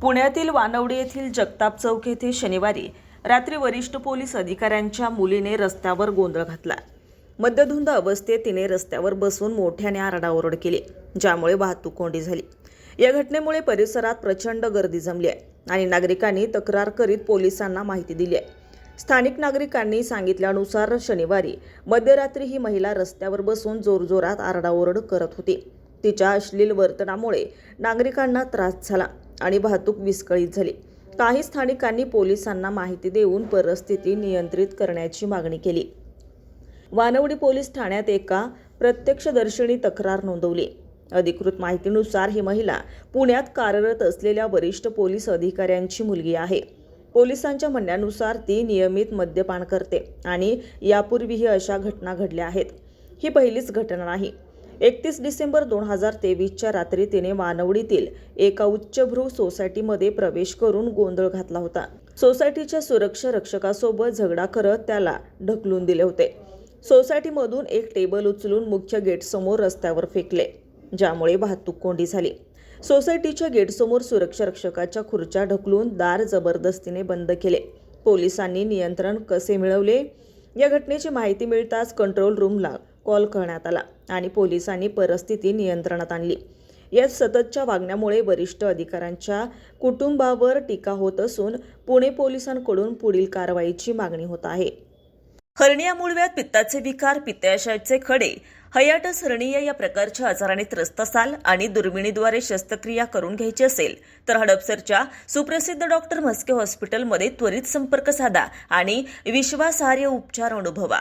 पुण्यातील वानवडी येथील जगताप चौक येथे शनिवारी रात्री वरिष्ठ पोलीस अधिकाऱ्यांच्या मुलीने रस्त्यावर गोंधळ घातला. मद्यधुंद अवस्थेत तिने रस्त्यावर बसून मोठ्याने आरडाओरड केली ज्यामुळे वाहतूक कोंडी झाली. या घटनेमुळे परिसरात प्रचंड गर्दी जमली आहे आणि नागरिकांनी तक्रार करीत पोलिसांना माहिती दिली आहे. स्थानिक नागरिकांनी सांगितल्यानुसार शनिवारी मध्यरात्री ही महिला रस्त्यावर बसून जोरजोरात आरडाओरड करत होती. तिच्या अश्लील वर्तनामुळे नागरिकांना त्रास झाला आणि वाहतूक विस्कळीत झाली. काही स्थानिकांनी पोलिसांना माहिती देऊन परिस्थिती नियंत्रित करण्याची मागणी केली. वानवडी पोलीस ठाण्यात एका प्रत्यक्षदर्शिनी तक्रार नोंदवली. अधिकृत माहितीनुसार ही महिला पुण्यात कार्यरत असलेल्या वरिष्ठ पोलीस अधिकाऱ्यांची मुलगी आहे. पोलिसांच्या म्हणण्यानुसार ती नियमित मद्यपान करते आणि यापूर्वीही अशा घटना घडल्या आहेत. ही पहिलीच घटना नाही. एकतीस डिसेंबर दोन हजार तेवीसच्या रात्री तिने मानवडीतील एका उच्चभ्रू सोसायटीमध्ये प्रवेश करून गोंधळ घातला होता. सोसायटीच्या सुरक्षा रक्षकासोबत झगडा करत त्याला ढकलून दिले होते. सोसायटीमधून एक टेबल उचलून मुख्य गेटसमोर रस्त्यावर फेकले ज्यामुळे वाहतूक कोंडी झाली. सोसायटीच्या गेटसमोर सुरक्षा रक्षकाच्या खुर्च्या ढकलून दार जबरदस्तीने बंद केले. पोलिसांनी नियंत्रण कसे मिळवले? या घटनेची माहिती मिळताच कंट्रोल रूमला कॉल करण्यात आला आणि पोलिसांनी परिस्थिती नियंत्रणात आणली. या सततच्या वागण्यामुळे वरिष्ठ अधिकाऱ्यांच्या कुटुंबावर टीका होत असून पुणे पोलिसांकडून पुढील कारवाईची मागणी होत आहे. हर्निया मुळव्यात पित्ताचे विकार पित्ताशयाचे खडे हयाटस हर्निया या प्रकारच्या आजाराने त्रस्त असाल आणि दुर्बिणीद्वारे शस्त्रक्रिया करून घ्यायची असेल तर हडपसरच्या सुप्रसिद्ध डॉक्टर म्हस्के हॉस्पिटलमध्ये त्वरित संपर्क साधा आणि विश्वासार्ह उपचार अनुभवा.